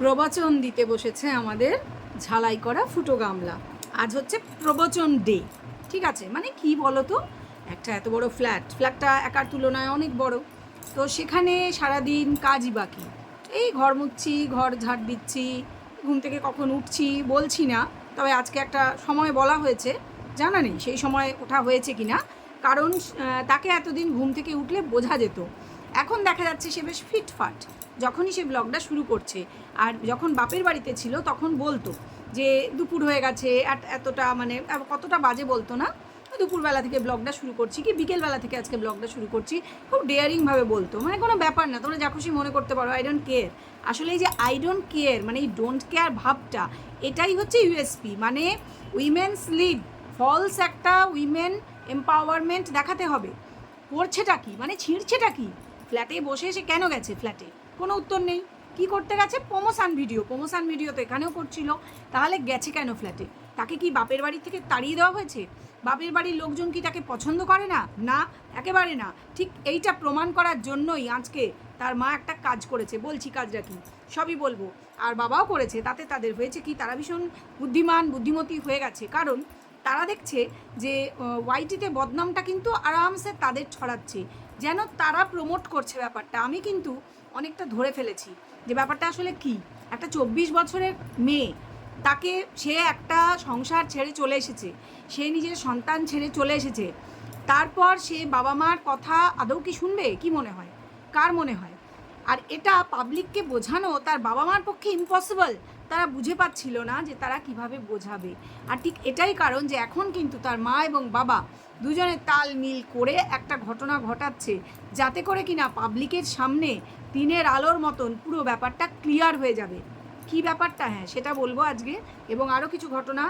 প্রবচন দিতে বসেছে আমাদের ঝালাই করা ফুটো গামলা। আজ হচ্ছে প্রবচন ডে ঠিক আছে? মানে কি বলো তো একটা এত বড় ফ্ল্যাট ফ্ল্যাটটা একার তুলনায় অনেক বড়। তো সেখানে সারাদিন কাজই বাকি। এই ঘর মুছছি ঘর ঝাড় দিচ্ছি, ঘুম থেকে কখন উঠছি বলছি না, তবে আজকে একটা সময় বলা হয়েছে, জানা নেই সেই সময় ওঠা হয়েছে কি না কারণ তাকে এতদিন ঘুম থেকে উঠলে বোঝা যেত। এখন দেখা যাচ্ছে সে বেশ ফিটফাট। যখনই সে ব্লগটা শুরু করছে, আর যখন বাপের বাড়িতে ছিল তখন বলতো যে, দুপুর হয়ে গেছে, এত- এতটা মানে কতটা বাজে বলতো না? দুপুরবেলা থেকে ব্লগটা শুরু করছি কি বিকেলবেলা থেকে আজকে ব্লগটা শুরু করছি? খুব ডেয়ারিংভাবে বলতো। মানে কোনো ব্যাপার না, তোমরা যা খুশি মনে করতে পারো আই ডোন্ট কেয়ার আসলে এই যে আই ডোন্ট কেয়ার মানে এই ডোন্ট কেয়ার ভাবটা, এটাই হচ্ছে ইউএসপি মানে উইমেন্স লিড ফলস একটা উইমেন এম্পাওয়ারমেন্ট দেখাতে হবে। করছেটা কি? মানে ছিঁড়ছেটা কি? ফ্ল্যাটে বসে এসে কেন গেছে ফ্ল্যাটে? কোনো উত্তর নেই। কি করতে গেছে? Promotion video. প্রমোশন ভিডিও তো এখানেও করছিল। তাহলে গেছে কেন ফ্ল্যাটে? তাকে কি বাপের বাড়ি থেকে তাড়িয়ে দেওয়া হয়েছে? বাপের বাড়ির লোকজন কি তাকে পছন্দ করে না? না, একেবারে না। ঠিক এইটা প্রমাণ করার জন্যই আজকে তার মা একটা কাজ করেছে। বলছি কাজটা কি? সবই বলব। আর বাবাও করেছে। তাতে তাদের হয়েছে কি? তারা ভীষণ বুদ্ধিমান, বুদ্ধিমতী হয়ে গেছে। কারণ তারা দেখছে যে ওয়াইটিতে বদনামটা কিন্তু আরামসে তাদের ছড়াচ্ছে। যেন তারা প্রমোট করছে ব্যাপারটা। আমি কিন্তু অনেকটা ধরে ফেলেছি যে ব্যাপারটা আসলে কি? একটা চব্বিশ বছরের মেয়ে, তাকে সে একটা সংসার ছেড়ে চলে এসেছে, সে নিজের সন্তান ছেড়ে চলে এসেছে, তারপর সে বাবা মার কথা আদৌ কি শুনবে? কি মনে হয়? কার মনে হয়? আর এটা পাবলিককে বোঝানো তার বাবা মার পক্ষে ইম্পসিবল তারা বুঝে পাচ্ছিল না যে তারা কীভাবে বোঝাবে। আর ঠিক এটাই কারণ যে এখন কিন্তু তার মা এবং বাবা দুজনে তাল মিল করে একটা ঘটনা ঘটাচ্ছে, যাতে করে কিনা পাবলিকের সামনে দিনের আলোর মতন পুরো ব্যাপারটা ক্লিয়ার হয়ে যাবে। কি ব্যাপারটা? হ্যাঁ সেটা বলব আজকে এবং আরও কিছু ঘটনা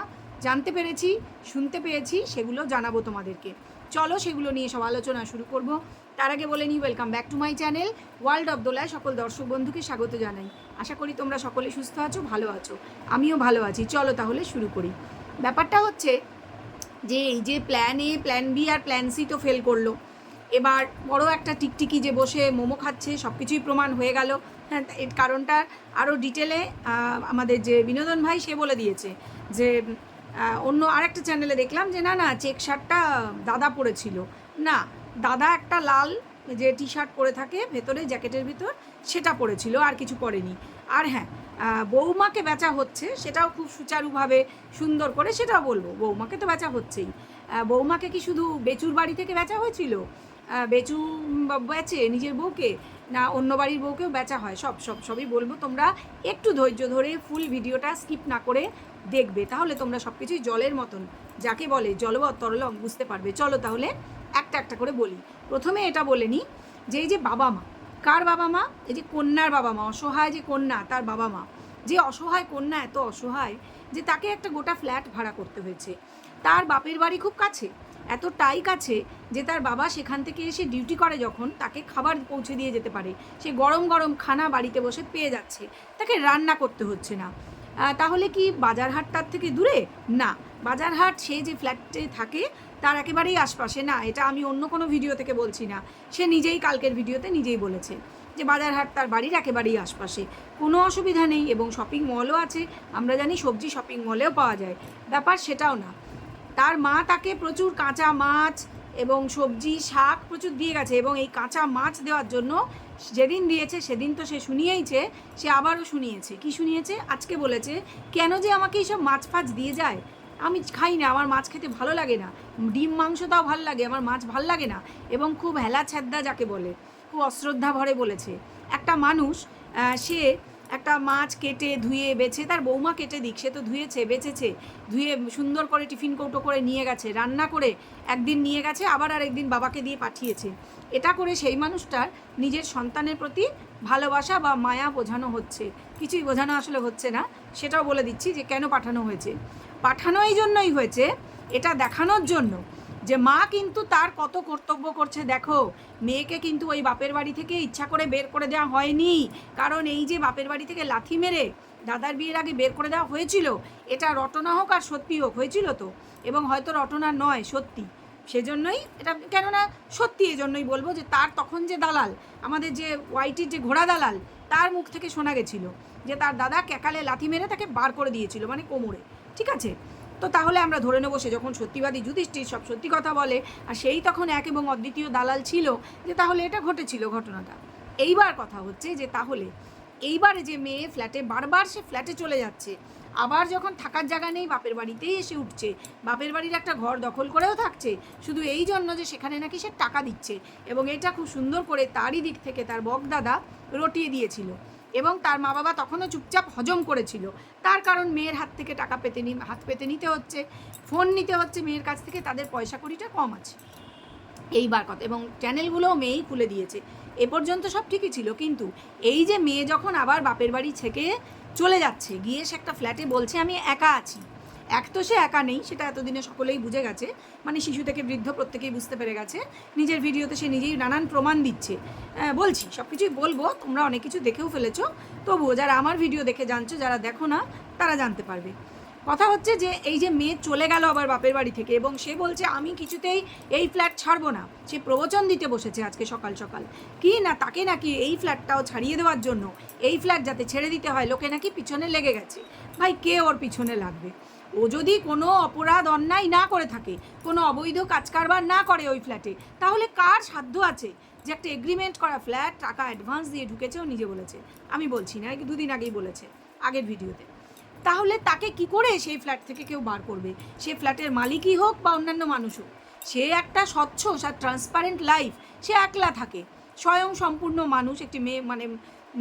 জানতে পেরেছি, শুনতে পেয়েছি, সেগুলো জানাব তোমাদেরকে। চলো সেগুলো নিয়ে সব আলোচনা শুরু করব। তার আগে বলে নিই welcome back to my channel world of দোলায় সকল দর্শক বন্ধুকে স্বাগত জানাই। আশা করি তোমরা সকলে সুস্থ আছো, ভালো আছো, আমিও ভালো আছি। চলো তাহলে শুরু করি। ব্যাপারটা হচ্ছে যে, এই যে প্ল্যান এ প্ল্যান বি আর প্ল্যান সি তো ফেল করল। এবার বড় একটা টিকটিকি যে বসে মোমো খাচ্ছে সব কিছুই প্রমাণ হয়ে গেল। হ্যাঁ এর কারণটা আরও ডিটেলে আমাদের যে বিনোদন ভাই সে বলে দিয়েছে যে অন্য আরেকটা চ্যানেলে দেখলাম যে না না চেক শার্টটা দাদা পরেছিল। না, দাদা একটা লাল যে টি শার্ট পরে থাকে ভেতরে জ্যাকেটের ভিতর, সেটা পরেছিল, আর কিছু পরেনি। আর হ্যাঁ বৌমাকে বেচা হচ্ছে, সেটাও খুব সুচারুভাবে সুন্দর করে, সেটাও বলব, বৌমাকে তো বেচা হচ্ছেই। বৌমাকে কি শুধু বেচুর বাড়ি থেকে বেচা হয়েছিল? বেচু বেচে নিজের বউকে? না, অন্য বাড়ির বউকেও বেচা হয়, সব সব, সবই বলব তোমরা। একটু ধৈর্য ধরে ফুল ভিডিওটা স্কিপ না করে দেখবে, তাহলে তোমরা সব কিছুই জলের মতন। যাকে বলে জলবৎ তরলং বুঝতে পারবে। চলো তাহলে একটা একটা করে বলি। প্রথমে এটা বলে নিই যে এই যে বাবা মা, কার বাবা মা? এই যে কন্যার বাবা মা, অসহায় যে কন্যা, তার বাবা মা। যে অসহায় কন্যা এত অসহায় যে তাকে একটা গোটা ফ্ল্যাট ভাড়া করতে হয়েছে। তার বাপের বাড়ি খুব কাছে, এতটাই কাছে যে তার বাবা সেখান থেকে এসে ডিউটি করে যখন তাকে খাবার পৌঁছে দিয়ে যেতে পারে। সে গরম গরম খানা বাড়িতে বসে পেয়ে যাচ্ছে। তাকে রান্না করতে হচ্ছে না। তাহলে কি বাজারহাট তার থেকে দূরে? না। বাজারহাট সে যে ফ্ল্যাটে থাকে, তার একেবারেই আশপাশে। না, এটা আমি অন্য কোনো ভিডিও থেকে বলছি না। সে নিজেই কালকের ভিডিওতে নিজেই বলেছে যে বাজারহাট তার বাড়ির একেবারেই আশপাশে। কোনো অসুবিধা নেই এবং শপিং মলও আছে। আমরা জানি সবজি শপিং মলেও পাওয়া যায়। ব্যাপার সেটাও না। তার মা তাকে প্রচুর কাঁচা মাছ এবং সবজি, শাক প্রচুর দিয়ে গেছে এবং এই কাঁচা মাছ দেওয়ার জন্য যেদিন দিয়েছে, সেদিন তো সে শুনিয়েইছে, সে আবারও শুনিয়েছে। কি শুনিয়েছে? আজকে বলেছে, কেন যে আমাকে এইসব মাছ ফাছ দিয়ে যায়? আমি খাই না, আমার মাছ খেতে ভালো লাগে না। ডিম, মাংস তাও ভালো লাগে, আমার মাছ ভালো লাগে না। এবং খুব হেলা ছ্যাদ্দা যাকে বলে, খুব অশ্রদ্ধা ভরে বলেছে। একটা মানুষ সে একটা মাছ কেটে ধুয়ে বেছে, তার বৌমা কেটে দিক, সে তো ধুয়েছে বেচেছে ধুয়ে সুন্দর করে টিফিন কৌটো করে নিয়ে গেছে, রান্না করে একদিন নিয়ে গেছে, আবার আর একদিন বাবাকে দিয়ে পাঠিয়েছে। এটা করে সেই মানুষটার নিজের সন্তানের প্রতি ভালোবাসা বা মায়া বোঝানো হচ্ছে। কিছুই বোঝানো আসলে হচ্ছে না, সেটাও বলে দিচ্ছি যে কেন পাঠানো হয়েছে? পাঠানো এই জন্যই হয়েছে, এটা দেখানোর জন্য যে মা কিন্তু তার কত কর্তব্য করছে, দেখো। মেয়েকে কিন্তু ওই বাপের বাড়ি থেকে ইচ্ছা করে বের করে দেওয়া হয়নি। কারণ এই যে বাপের বাড়ি থেকে লাথি মেরে দাদার বিয়ের আগে বের করে দেওয়া হয়েছিল, এটা রটনা হোক আর সত্যি হোক, হয়েছিল তো। এবং হয়তো রটনা নয়, সত্যি। সেজন্যই এটা, কেননা সত্যি এই জন্যই বলব যে তার তখন যে দালাল, আমাদের যে ওয়াইটির যে ঘোড়া দালাল, তার মুখ থেকে শোনা গেছিল যে তার দাদা ক্যাকালে লাথি মেরে তাকে বার করে দিয়েছিল মানে কোমরে। ঠিক আছে? তো তাহলে আমরা ধরে নেব সে যখন সত্যিবাদী যুধিষ্ঠির সব সত্যি কথা বলে, আর সেই তখন এক এবং অদ্বিতীয় দালাল ছিল, যে তাহলে এটা ঘটেছিল ঘটনাটা। এইবার কথা হচ্ছে যে তাহলে এইবারে যে মেয়ে ফ্ল্যাটে বারবার সে ফ্ল্যাটে চলে যাচ্ছে, আবার যখন থাকার জায়গা নেই, বাপের বাড়িতেই এসে উঠছে, বাপের বাড়ির একটা ঘর দখল করেও থাকছে, শুধু এই জন্য যে সেখানে নাকি সে টাকা দিচ্ছে, এবং এটা খুব সুন্দর করে তারই দিক থেকে তার বকদাদা রটিয়ে দিয়েছিল। এবং তার মা বাবা তখনও চুপচাপ হজম করেছিল। তার কারণ মেয়ের হাত থেকে টাকা পেতে নি হাত পেতে নিতে হচ্ছে, ফোন নিতে হচ্ছে মেয়ের কাছ থেকে, তাদের পয়সা কড়িটা কম আছে। এইবার কথা, এবং চ্যানেলগুলোও মেয়েই খুলে দিয়েছে। এ পর্যন্ত সব ঠিকই ছিল, কিন্তু এই যে মেয়ে যখন আবার বাপের বাড়ি থেকে চলে যাচ্ছে, গিয়ে সে একটা ফ্ল্যাটে বলছে, আমি একা আছি। এক তো সে একা নেই সেটা এতদিনে সকলেই বুঝে গেছে। মানে শিশু থেকে বৃদ্ধ প্রত্যেকেই বুঝতে পেরে গেছে। নিজের ভিডিওতে সে নিজেই নানান প্রমাণ দিচ্ছে। আহ, বলছি সব কিছুই বলব তোমরা অনেক কিছু দেখেও ফেলেছো। তবুও যারা আমার ভিডিও দেখে জানছো যারা দেখো না তারা জানতে পারবে। কথা হচ্ছে যে এই যে মেয়ে চলে গেল আবার বাপের বাড়ি থেকে এবং সে বলছে আমি কিছুতেই এই ফ্ল্যাট ছাড়বো না। সে প্রবচন দিতে বসেছে আজকে সকাল সকাল। কি না তাকে নাকি এই ফ্ল্যাটটাও ছাড়িয়ে দেওয়ার জন্য? এই ফ্ল্যাট যাতে ছেড়ে দিতে হয় লোকে নাকি পিছনে লেগে গেছে। ভাই কে ওর পিছনে লাগবে? ও যদি কোনো অপরাধ অন্যায় না করে থাকে, কোনো অবৈধ কাজ কারবার না করে ওই ফ্ল্যাটে, তাহলে কার সাধ্য আছে যে একটা এগ্রিমেন্ট করা ফ্ল্যাট টাকা অ্যাডভান্স দিয়ে ঢুকেছে ও নিজে বলেছে? আমি বলছি না দুদিন আগেই বলেছে, আগের ভিডিওতে। তাহলে তাকে কি করে সেই ফ্ল্যাট থেকে কেউ বার করবে? সে ফ্ল্যাটের মালিকই হোক বা অন্যান্য মানুষ হোক, সে একটা স্বচ্ছ ট্রান্সপারেন্ট লাইফ সে একলা থাকে। স্বয়ং সম্পূর্ণ মানুষ, একটি মেয়ে মানে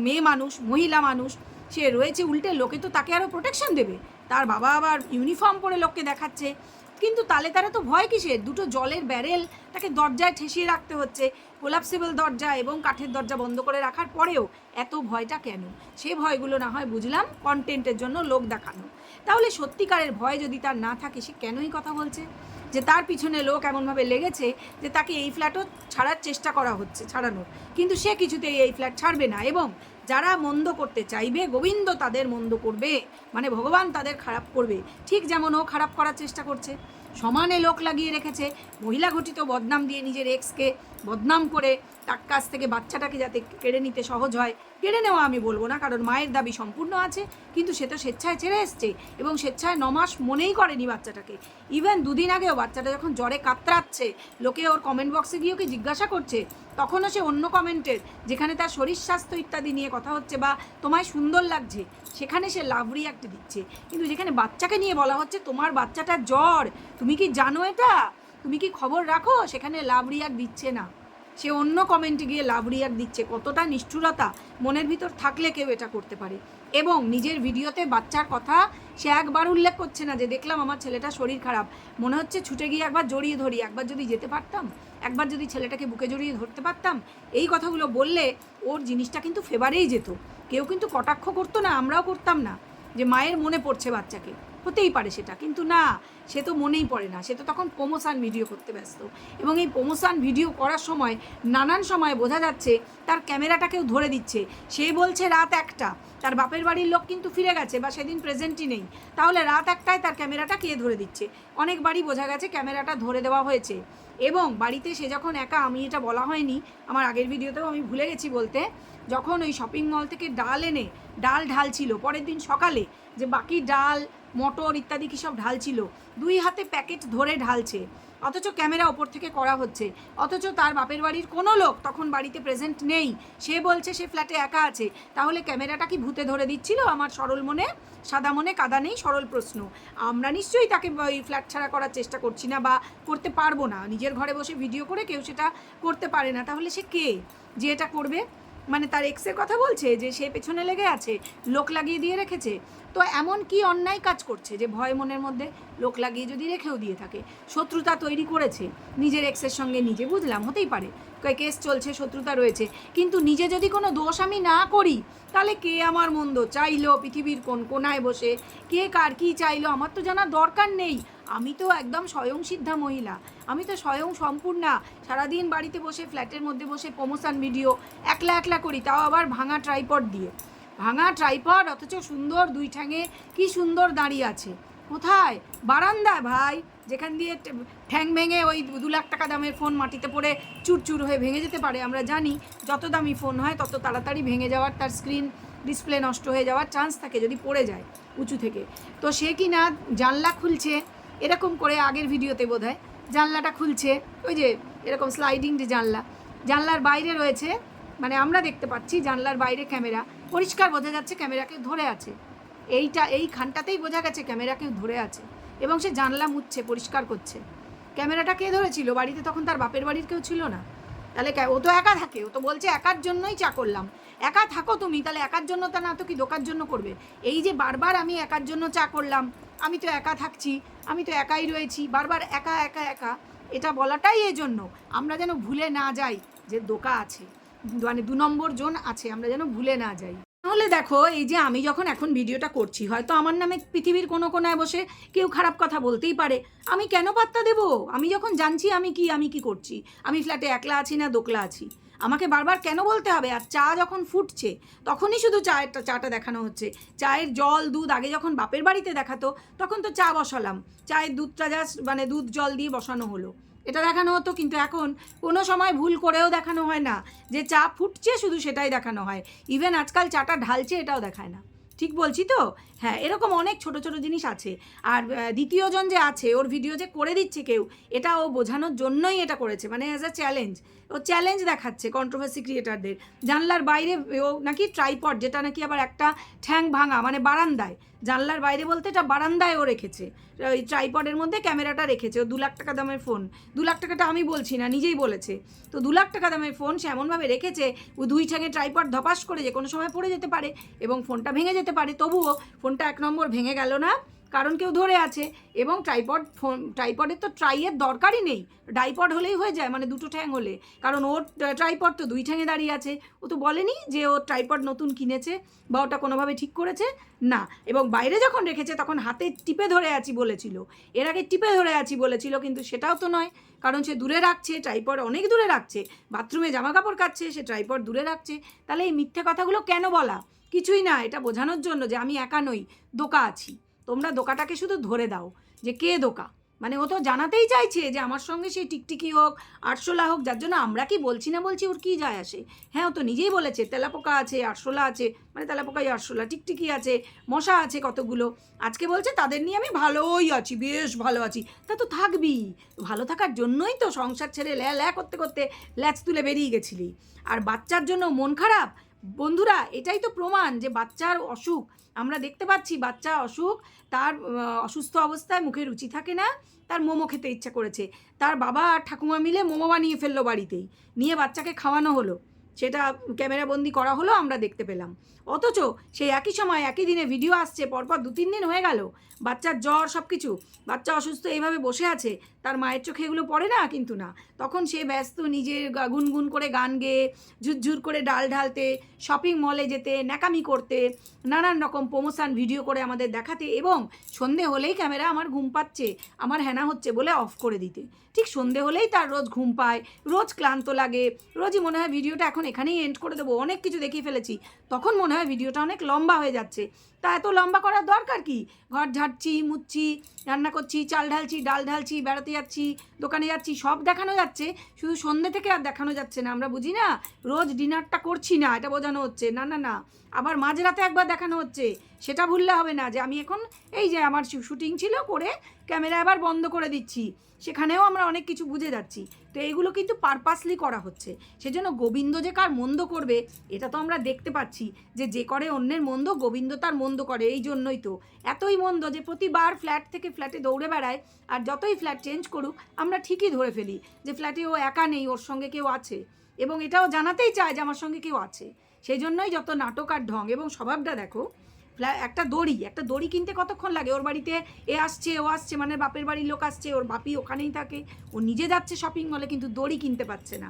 মেয়ে মানুষ, মহিলা মানুষ, সে রয়েছে, উল্টে লোকে তো তাকে আরও প্রোটেকশন দেবে। তার বাবা আবার ইউনিফর্ম পরে লোককে দেখাচ্ছে। কিন্তু তালে তারা তো ভয় কিসের? দুটো জলের ব্যারেল তাকে দরজায় ঠেসিয়ে রাখতে হচ্ছে। কোলাপসিবল দরজা এবং কাঠের দরজা বন্ধ করে রাখার পরেও এত ভয়টা কেন? সে ভয়গুলো না হয় বুঝলাম কন্টেন্টের জন্য লোক দেখানো। তাহলে সত্যিকারের ভয় যদি তার না থাকে, সে কেনই কথা বলছে? যে তার পিছনে লোক এমনভাবে লেগেছে যে তাকে এই ফ্ল্যাটও ছাড়ার চেষ্টা করা হচ্ছে, ছাড়ানোর। কিন্তু সে কিছুতেই এই ফ্ল্যাট ছাড়বে না এবং যারা মন্দ করতে চাইবে, গোবিন্দ তাদের মন্দ করবে মানে ভগবান তাদের খারাপ করবে। ঠিক যেমন ও খারাপ করার চেষ্টা করছে। সমানে লোক লাগিয়ে রেখেছে, মহিলা ঘটিত বদনাম দিয়ে নিজের এক্সকে বদনাম করে তার কাছ থেকে বাচ্চাটাকে যাতে কেড়ে নিতে সহজ হয়, কেড়ে নেওয়া আমি বলব না, কারণ মায়ের দাবি সম্পূর্ণ আছে, কিন্তু সে তো স্বেচ্ছায় ছেড়ে এসছে এবং স্বেচ্ছায় নমাস মনেই করেনি বাচ্চাটাকে। ইভেন দুদিন আগেও বাচ্চাটা যখন জ্বরে কাতরাচ্ছে, লোকে ওর কমেন্ট বক্সে গিয়ে ওকে জিজ্ঞাসা করছে, তখনও সে অন্য কমেন্টের যেখানে তার শরীর স্বাস্থ্য ইত্যাদি নিয়ে কথা হচ্ছে বা তোমায় সুন্দর লাগছে, সেখানে সে লাভ রিয়াক্ট দিচ্ছে। কিন্তু যেখানে বাচ্চাকে নিয়ে বলা হচ্ছে, তোমার বাচ্চাটার জ্বর, তুমি কি জানো এটা? তুমি কি খবর রাখো? সেখানে লাভ রিয়াক্ট দিচ্ছে না। সে অন্য কমেন্টে গিয়ে লাভ রিয়াক্ট দিচ্ছে, কতটা নিষ্ঠুরতা। মনের ভিতর থাকলে কেউ এটা করতে পারে। এবং নিজের ভিডিওতে বাচ্চার কথা সে একবার উল্লেখ করছে না যে, দেখলাম আমার ছেলেটা শরীর খারাপ। মনে হচ্ছে ছুটে গিয়ে একবার জড়িয়ে ধরি, একবার যদি যেতে পারতাম, একবার যদি ছেলেটাকে বুকে জড়িয়ে ধরতে পারতাম। এই কথাগুলো বললে ওর জিনিসটা কিন্তু ফেভারেই যেত। কেউ কিন্তু কটাক্ষ করতো না, আমরাও করতাম না, যে মায়ের মনে পড়ছে বাচ্চাকে। হতেই পারে সেটা, কিন্তু না, সে তো মনেই পড়ে না। সে তো তখন প্রমোশন ভিডিও করতে ব্যস্ত। এবং এই প্রমোশন ভিডিও করার সময় নানান সময় বোঝা যাচ্ছে তার ক্যামেরাটাকেও ধরে দিচ্ছে। সে বলছে রাত একটা, তার বাপের বাড়ির লোক কিন্তু ফিরে গেছে বা সেদিন প্রেজেন্টই নেই। তাহলে রাত একটায় তার ক্যামেরাটা কে ধরে দিচ্ছে? অনেক বাড়ি বোঝা গেছে ক্যামেরাটা ধরে দেওয়া হয়েছে। এবং বাড়িতে সে যখন একা, আমি এটা বলা হয়নি, আমার আগের ভিডিওতেও আমি ভুলে গেছি বলতে, যখন ওই শপিং মল থেকে ডাল এনে, ডাল ঢালছিল পরের দিন সকালে, যে বাকি ডাল মটর ইত্যাদি কী সব ঢালছিল? দুই হাতে প্যাকেট ধরে ঢালছে। অথচ ক্যামেরা ওপর থেকে করা হচ্ছে। অথচ তার বাপের বাড়ির কোনো লোক তখন বাড়িতে প্রেজেন্ট নেই। সে বলছে, সে ফ্ল্যাটে একা আছে। তাহলে ক্যামেরাটা কি ভূতে ধরে দিচ্ছিল আমার সরল মনে? সাদা মনে কাদা নেই, সরল প্রশ্ন। আমরা নিশ্চয়ই তাকে ওই ফ্ল্যাট ছাড়া করার চেষ্টা করছি না বা করতে পারব না। নিজের ঘরে বসে ভিডিও করে কেউ সেটা করতে পারে না। তাহলে সে কে? যে এটা করবে? মানে তার এক্সের কথা বলছে যে সে পেছনে লেগে আছে। লোক লাগিয়ে দিয়ে রেখেছে। তো এমন কি অন্যায় কাজ করছে যে ভয় মনের মধ্যে লোক লাগিয়ে যদি রেখেও দিয়ে থাকে? শত্রুতা তৈরি করেছে। নিজের এক্সের সঙ্গে নিজে বুঝলাম, হতেই পারে। কেস চলছে, শত্রুতা রয়েছে। কিন্তু নিজে যদি কোনো দোষ আমি না করি, তাহলে কে আমার মন্দ চাইলো পৃথিবীর কোন কোনায় বসে? কে কার কী চাইলো? আমার তো জানার দরকার নেই। আমি তো একদম স্বয়ং সিদ্ধা মহিলা। আমি তো স্বয়ং সম্পূর্ণা। সারাদিন বাড়িতে বসে ফ্ল্যাটের মধ্যে বসে প্রমোশন ভিডিও একলা একলা করি, তাও আবার ভাঙা ট্রাইপড দিয়ে। ভাঙা ট্রাইপড অথচ সুন্দর দুই ঠ্যাঙে কি সুন্দর দাঁড়িয়ে আছে। কোথায়? বারান্দায়, ভাই। যেখান দিয়ে ঠ্যাং ভেঙে ওই দু লাখ টাকা দামের ফোন মাটিতে পড়ে চুরচুর হয়ে ভেঙে যেতে পারে, আমরা জানি। যত দামি ফোন হয়, তত তাড়াতাড়ি ভেঙে যাওয়ার তার স্ক্রিন ডিসপ্লে নষ্ট হয়ে যাওয়ার চান্স থাকে যদি পড়ে যায় উঁচু থেকে। তো সে কি না জানলা খুলছে? এরকম করে আগের ভিডিওতে বোধ হয় জানলাটা খুলছে, ওই যে এরকম স্লাইডিং যে জানলা। জানলার বাইরে রয়েছে মানে আমরা দেখতে পাচ্ছি জানলার বাইরে ক্যামেরা পরিষ্কার বোঝা যাচ্ছে ক্যামেরাকে ধরে আছে। এইটা, এই খানটাতেই বোঝা গেছে ক্যামেরাকে ধরে আছে এবং সে জানলা মুছছে, পরিষ্কার করছে। ক্যামেরাটা কে ধরেছিল? বাড়িতে তখন তার বাপের বাড়ির কেউ ছিল না। তাহলে ও তো একা থাকে, ও তো বলছে একার জন্যই চা করলাম। একা থাকো তুমি, তাহলে একার জন্য তা না, তো কি দোকার জন্য করবে? এই যে বারবার আমি একার জন্য চা করলাম, আমি তো একা থাকছি, আমি তো একাই রয়েছি, বারবার একা একা একা, এটা বলাটাই এই জন্য আমরা যেন ভুলে না যাই যে দোকা আছে মানে দু নম্বর জন আছে, আমরা যেন ভুলে না যাই। তাহলে দেখো, এই যে আমি যখন এখন ভিডিওটা করছি, হয়তো আমার নামে পৃথিবীর কোনো কোনায় বসে কেউ খারাপ কথা বলতেই পারে। আমি কেন পাত্তা দেব? আমি যখন জানছি আমি কি আমি কি করছি? আমি ফ্ল্যাটে একলা আছি না দোকলা আছি? আমাকে বারবার কেন বলতে হবে? আর চা যখন ফুটছে, তখনই শুধু চায়ের চাটা দেখানো হচ্ছে। চায়ের জল, দুধ আগে যখন বাপের বাড়িতে দেখাতো, তখন তো চা বসালাম। চায়ের দুধটা জাস্ট মানে দুধ জল দিয়ে বসানো হলো। এটা দেখানো হতো, কিন্তু এখন কোনো সময় ভুল করেও দেখানো হয় না। যে চা ফুটছে, শুধু সেটাই দেখানো হয়। ইভেন আজকাল চাটা ঢালছে, এটাও দেখায় না। ঠিক বলছি তো? হ্যাঁ এরকম অনেক ছোট ছোট জিনিস আছে। আর দ্বিতীয়জন যে আছে, ওর ভিডিও যে করে দিচ্ছে কেউ, এটা ও বোঝানোর জন্যই এটা করেছে। মানে অ্যাজ আ চ্যালেঞ্জ ও চ্যালেঞ্জ দেখাচ্ছে কন্ট্রোভার্সি ক্রিয়েটারদের জানলার বাইরে ও নাকি ট্রাইপড যেটা নাকি আবার একটা ঠ্যাং ভাঙা মানে বারান্দায়। জানলার বাইরে বলতে এটা বারান্দায় ও রেখেছে। ওই ট্রাইপডের মধ্যে ক্যামেরাটা রেখেছে। ও দু লাখ টাকা দামের ফোন দু লাখ টাকাটা আমি বলছি না, নিজেই বলেছে। তো দু লাখ টাকা দামের ফোন সে এমনভাবে রেখেছে, ও দুই ঠ্যাঙে ট্রাইপড ধপাস করে যে কোনো সময় পড়ে যেতে পারে এবং ফোনটা ভেঙে যেতে পারে। তবুও ফোনটা এক নম্বর ভেঙে গেল না, কারণ কেউ ধরে আছে। এবং ট্রাইপড ফোন ট্রাইপডের তো ট্রাইয়ের দরকারই নেই। ডাইপড হলেই হয়ে যায় মানে দুটো ঠ্যাং হলে। কারণ ওর ট্রাইপড তো দুই ঠ্যাঙে দাঁড়িয়ে আছে। ও তো বলেনি যে ও ট্রাইপড নতুন কিনেছে বা ওটা কোনোভাবে ঠিক করেছে। না, এবং বাইরে যখন রেখেছে, তখন হাতে টিপে ধরে আছি বলেছিল। এর আগে টিপে ধরে আছি বলেছিল, কিন্তু সেটাও তো নয়। কারণ সে দূরে রাখছে ট্রাইপড অনেক দূরে রাখছে। বাথরুমে জামা কাপড় কাচ্ছে, সে ট্রাইপড দূরে রাখছে। তাহলে এই মিথ্যে কথাগুলো কেন বলা? কিছুই না এটা বোঝানোর জন্য যে আমি একা নই, দোকা আছি। তোমরা দোকাটাকে শুধু ধরে দাও যে কে দোকা। মানে ও তো জানাতেই চাইছে যে আমার সঙ্গে সেই টিকটিকি হোক, আরশোলা হোক, যার জন্য আমরা কি বলছি না বলছি ওর কী যায় আসে? হ্যাঁ ও তো নিজেই বলেছে, তেলাপোকা আছে, আরশোলা আছে মানে তেলাপোকাই আরশোলা, টিকটিকি আছে, মশা আছে কতগুলো। আজকে বলছে তাদের নিয়ে আমি ভালোই আছি, বেশ ভালো আছি। তা তো থাকবি ভালো থাকার জন্যই তো সংসার ছেড়ে ল্যা ল্যা করতে করতে ল্যাচ তুলে বেরিয়ে গেছিলি। আর বাচ্চার জন্য মন খারাপ? বন্ধুরা, এটাই তো প্রমাণ যে বাচ্চার অসুখ। আমরা দেখতে পাচ্ছি বাচ্চা অসুখ, তার অসুস্থ অবস্থায় মুখে রুচি থাকে না, তার মোমো খেতে ইচ্ছা করেছে। তার বাবা আর ঠাকুমা মিলে মোমো বানিয়ে ফেলল বাড়িতেই। নিয়ে বাচ্চাকে খাওয়ানো হলো। সেটা ক্যামেরাবন্দি করা হলো, আমরা দেখতে পেলাম। অথচ সেই একই সময়, একই দিনে ভিডিও আসছে, পরপর দু তিন দিন হয়ে গেল। বাচ্চার জ্বর সব কিছু বাচ্চা অসুস্থ এইভাবে বসে আছে তার মায়ের চোখে এগুলো পড়ে না? কিন্তু না। তখন সে ব্যস্ত নিজের গুনগুন করে গান গেয়ে, ঝুরঝুর করে ডাল ঢালতে শপিং মলে যেতে, ন্যাকামি করতে, নানান রকম প্রমোশন ভিডিও করে আমাদের দেখাতে এবং সন্ধে হলেই ক্যামেরা আমার ঘুম পাচ্ছে, আমার হেনা হচ্ছে বলে অফ করে দিতে। ঠিক সন্ধে হলেই তার রোজ ঘুম পায়, রোজ ক্লান্ত লাগে, রোজই মনে হয় ভিডিওটা এখন এখানেই এন্ড করে দেবো, অনেক কিছু দেখিয়ে ফেলেছি। তখন মনে হয় ভিডিওটা অনেক লম্বা হয়ে যাচ্ছে। তা এত লম্বা করার দরকার কি? ঘর ঝাড়ছি, মুচ্ছি, রান্না করছি, চাল ঢালছি, ডাল ঢালছি, বেড়াতে যাচ্ছি দোকানে যাচ্ছি, সব দেখানো যাচ্ছে, শুধু সন্ধে থেকে আর দেখানো যাচ্ছে না, আমরা বুঝি না? রোজ ডিনারটা করছি না, এটা বোঝানো হচ্ছে, না না না, আবার মাঝরাতে একবার দেখানো হচ্ছে, সেটা ভুললে হবে না যে আমি এখন এই যে আমার শুটিং ছিল করে ক্যামেরা এবার বন্ধ করে দিচ্ছি, সেখানেও আমরা অনেক কিছু বুঝে যাচ্ছি, তো এইগুলো কিন্তু পারপাসলি করা হচ্ছে, সেজন্য গোবিন্দ যে কার মন্দ করবে, এটা তো আমরা দেখতে পাচ্ছি, যে যে করে অন্যের মন্দ, গোবিন্দ তার মন্দ করে, এই জন্যই তো, এতই মন্দ যে প্রতিবার ফ্ল্যাট থেকে ফ্ল্যাটে দৌড়ে বেড়ায়, আর যতই ফ্ল্যাট চেঞ্জ করুক, আমরা ঠিকই ধরে ফেলি যে ফ্ল্যাটে ও একা নেই, ওর সঙ্গে কেউ আছে। এবং এটাও জানাতেই চায় যে আমার সঙ্গে কেউ আছে। সেই জন্যই যত নাটক আর ঢং এবং স্বভাবটা দেখো একটা দড়ি একটা দড়ি কিনতে কতক্ষণ লাগে? ওর বাড়িতে এ আসছে, ও আসছে মানে বাপের বাড়ির লোক আসছে, ওর বাপি ওখানেই থাকে। ও নিজে যাচ্ছে শপিং মলে কিন্তু দড়ি কিনতে পারছে না।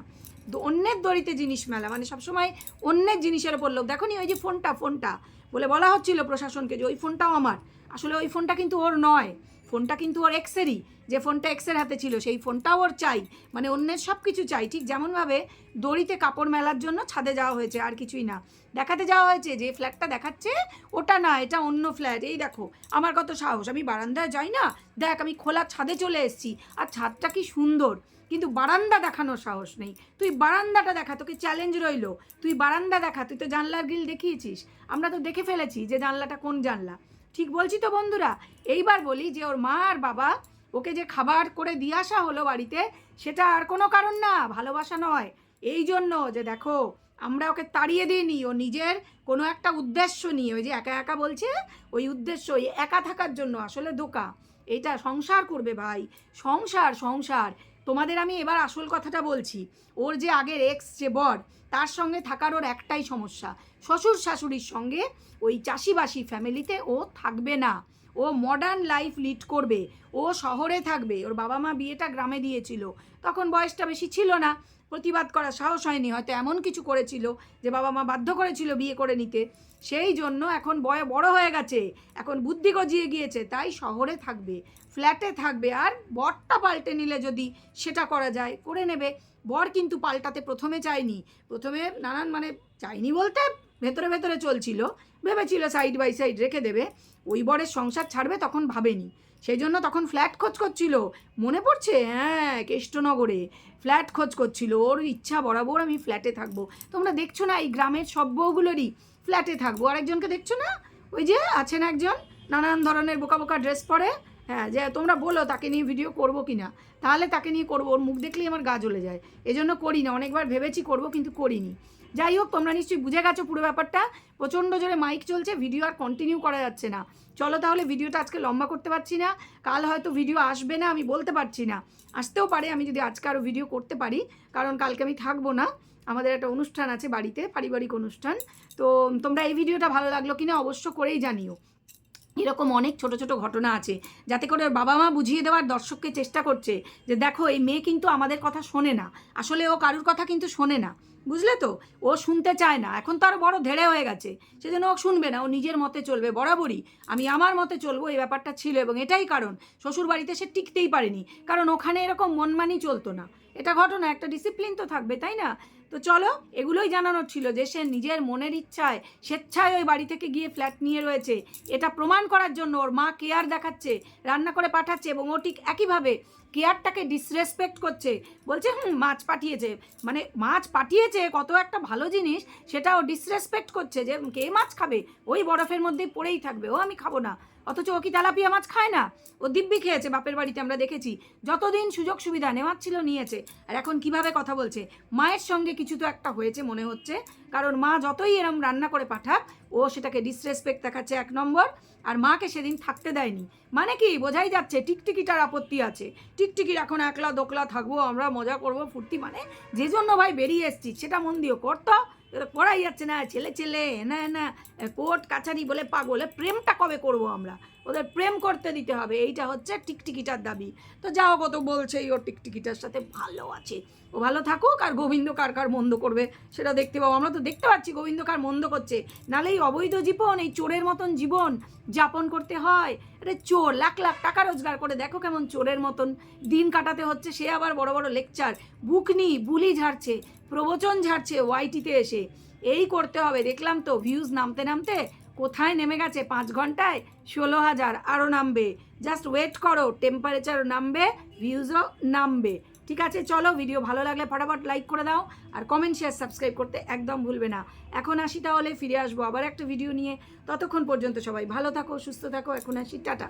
অন্যের দড়িতে জিনিস মেলা মানে সবসময় অন্যের জিনিসের ওপর লোক দেখো নি, ওই যে ফোনটা ফোনটা বলে বলা হচ্ছিল প্রশাসনকে যে ওই ফোনটাও আমার। আসলে ওই ফোনটা কিন্তু ওর নয়। ফোনটা কিন্তু ওর এক্সেরই যে ফোনটা এক্সের হাতে ছিল, সেই ফোনটাও ওর চাই। মানে অন্যের সব কিছু চাই। ঠিক যেমনভাবে দড়িতে কাপড় মেলার জন্য ছাদে যাওয়া হয়েছে, আর কিছুই না। দেখাতে যাওয়া হয়েছে, যে ফ্ল্যাটটা দেখাচ্ছে, ওটা না, এটা অন্য ফ্ল্যাট এই দেখো, আমার কত সাহস। আমি বারান্দায় যাই না? দেখ, আমি খোলা ছাদে চলে এসেছি। আর ছাদটা কি সুন্দর। কিন্তু বারান্দা দেখানোর সাহস নেই। তুই বারান্দাটা দেখা, তোকে চ্যালেঞ্জ রইল। তুই বারান্দা দেখা, তুই তো জানলার গ্রিল দেখিয়েছিস। আমরা তো দেখে ফেলেছি যে জানলাটা কোন জানলা। ঠিক বলছি তো বন্ধুরা? এইবার বলি যে ওর মা আর বাবা ওকে যে খাবার করে দিয়ে আসা হলো বাড়িতে, সেটা আর কোনো কারণ না, ভালোবাসা নয়। এই জন্য যে দেখো, আমরা ওকে তাড়িয়ে দিইনি, ও নিজের কোনো একটা উদ্দেশ্য নিয়ে, ওই যে একা একা বলছে, ওই উদ্দেশ্য, ওই একা থাকার জন্য আসলে দোকা এটা সংসার করবে ভাই, সংসার সংসার। তোমাদের আমি এবার আসল কথাটা বলছি। ওর যে আগের এক্স যে বর, তার সঙ্গে থাকার ওর একটাই সমস্যা। শ্বশুর শাশুড়ির সঙ্গে ওই চাষিবাসি ফ্যামিলিতে ও থাকবে না। ও মডার্ন লাইফ লিড করবে। ও শহরে থাকবে। ওর বাবা মা বিয়েটা গ্রামে দিয়েছিল। তখন বয়সটা বেশি ছিল না। প্রতিবাদ করার সাহস হয়নি। হয়তো এমন কিছু করেছিল যে বাবা মা বাধ্য করেছিল বিয়ে করে নিতে। সেই জন্য এখন বয় বড় হয়ে গেছে। এখন বুদ্ধি গজিয়ে গিয়েছে। তাই শহরে থাকবে। ফ্ল্যাটে থাকবে আর বরটা পাল্টে নিলে যদি সেটা করা যায়, করে নেবে। বর কিন্তু পাল্টাতে প্রথমে চায়নি। প্রথমে নানান মানে চাইনি বলতে ভেতরে ভেতরে চলছিল, ভেবেছিল সাইড বাই সাইড রেখে দেবে। ওই বরের সংসার ছাড়বে তখন ভাবেনি। সেই জন্য তখন ফ্ল্যাট খোঁজ করছিল। মনে পড়ছে? হ্যাঁ কেষ্টনগরে ফ্ল্যাট খোঁজ করছিল। ওর ইচ্ছা বরাবর আমি ফ্ল্যাটে থাকব। তোমরা দেখছ না এই গ্রামের সব বউগুলোরই ফ্ল্যাটে থাকব। আরেকজনকে দেখছ না? ওই যে আছেন একজন, নানান ধরনের বোকা বোকা ড্রেস পরে। হ্যাঁ যে তোমরা বলো তাকে নিয়ে ভিডিও করব কি না তাহলে তাকে নিয়ে করব, ওর মুখ দেখলেই আমার গা জ্বলে যায়। এজন্য করি না অনেকবার ভেবেছি করব কিন্তু করিনি। যাই হোক, তোমরা নিশ্চয়ই বুঝে গেছো পুরো ব্যাপারটা। প্রচণ্ড জোরে মাইক চলছে ভিডিও আর কন্টিনিউ করা যাচ্ছে না। চলো তাহলে ভিডিওটা আজকে লম্বা করতে পারছি না। কাল হয়তো ভিডিও আসবে না, আমি বলতে পারছি না। আসতেও পারে, আমি যদি আজকে আরও ভিডিও করতে পারি, কারণ কালকে আমি থাকব না। আমাদের একটা অনুষ্ঠান আছে বাড়িতে, পারিবারিক অনুষ্ঠান। তো তোমরা এই ভিডিওটা ভালো লাগল কিনা অবশ্য করেই জানিও। এরকম অনেক ছোট ছোট ঘটনা আছে। যাতে করে বাবা মা বুঝিয়ে দেওয়ার দর্শককে চেষ্টা করছে যে, দেখো, এই মেয়ে কিন্তু আমাদের কথা শোনে না। আসলে ও কারুর কথা কিন্তু শোনে না। বুঝলে তো? ও শুনতে চায় না। এখন তো বড় ধেড়ে হয়ে গেছে। সেজন্য ও শুনবে না। ও নিজের মতে চলবে। বরাবরই আমি আমার মতে চলবো, এই ব্যাপারটা ছিল এবং এটাই কারণ। শ্বশুর বাড়িতে সে টিকতেই পারেনি। কারণ ওখানে এরকম মনমানি চলতো না। এটা ঘটনা, একটা ডিসিপ্লিন তো থাকবে, তাই না? তো চলো, এগুলোই জানানোর ছিল যে সে নিজের মনের ইচ্ছায় স্বেচ্ছায় ওই বাড়ি থেকে গিয়ে ফ্ল্যাট নিয়ে রয়েছে। এটা প্রমাণ করার জন্য ওর মা কেয়ার দেখাচ্ছে, রান্না করে পাঠাচ্ছে এবং ও ঠিক একইভাবে কেয়ারটাকে ডিসরেসপেক্ট করছে। বলছে, হুম, মাছ পাঠিয়েছে। মানে মাছ পাঠিয়েছে কত একটা ভালো জিনিস সেটা ও ডিসরেসপেক্ট করছে যে, কে মাছ খাবে? ওই বরফের মধ্যেই পড়েই থাকবে, ও আমি খাব না। অথচ ও কি তেলাপিয়া মাছ খায় না? ও দিব্যি খেয়েছে, বাপের বাড়িতে আমরা দেখেছি। যতদিন সুযোগ সুবিধা নেওয়ার ছিল নিয়েছে। আর এখন কীভাবে কথা বলছে? মায়ের সঙ্গে কিছু তো একটা হয়েছে মনে হচ্ছে। কারণ মা যতই এরম রান্না করে পাঠাক, ও সেটাকে ডিসরেসপেক্ট দেখাচ্ছে এক নম্বর। আর মাকে সেদিন থাকতে দেয়নি। মানে কি? বোঝাই যাচ্ছে, টিকটিকিটার আপত্তি আছে। টিকটিকির এখন একলা দোকলা থাকব, আমরা মজা করব, ফুর্তি মানে যে জন্য ভাই বেরিয়ে এসছি, সেটা মন দিও করতো এটা করাই যাচ্ছে না, ছেলে ছেলে, না না কোর্ট কাছারি বলে পাগলে প্রেমটা কবে করব আমরা? ওদের প্রেম করতে দিতে হবে, এইটা হচ্ছে টিকটিকিটার দাবি। তো যাও কত বলছে ও টিকটিকিটার সাথে ভালো আছে। ও ভালো থাকুক আর গোবিন্দ কার কার মন্দ করবে, সেটা দেখতে পাবো। আমরা তো দেখতে পাচ্ছি গোবিন্দ কার মন্দ করছে। নাহলে এই অবৈধ জীবন, এই চোরের মতন জীবন যাপন করতে হয়। আরে চোর, লাখ লাখ টাকা রোজগার করে, দেখো কেমন চোরের মতন। দিন কাটাতে হচ্ছে, সে আবার বড় বড় লেকচার বুকনি বুলি ঝাড়ছে। প্রবচন ঝাড়ছে ওয়াইটিতে এসে। এই করতে হবে, দেখলাম তো ভিউজ নামতে নামতে কোথায় নেমে গেছে পাঁচ ঘন্টায়? ষোলো হাজার আরও নামবে। জাস্ট ওয়েট করো টেম্পারেচারও নামবে ভিউজও নামবে। ঠিক আছে, চলো ভিডিও ভালো লাগলে ফটাফট লাইক করে দাও আর কমেন্ট শেয়ার সাবস্ক্রাইব করতে একদম ভুলবে না। এখন আসি তাহলে, ফিরে আসব আবার একটা ভিডিও নিয়ে। ততক্ষণ পর্যন্ত সবাই ভালো থাকো, সুস্থ থাকো, এখন আসি, টাটা।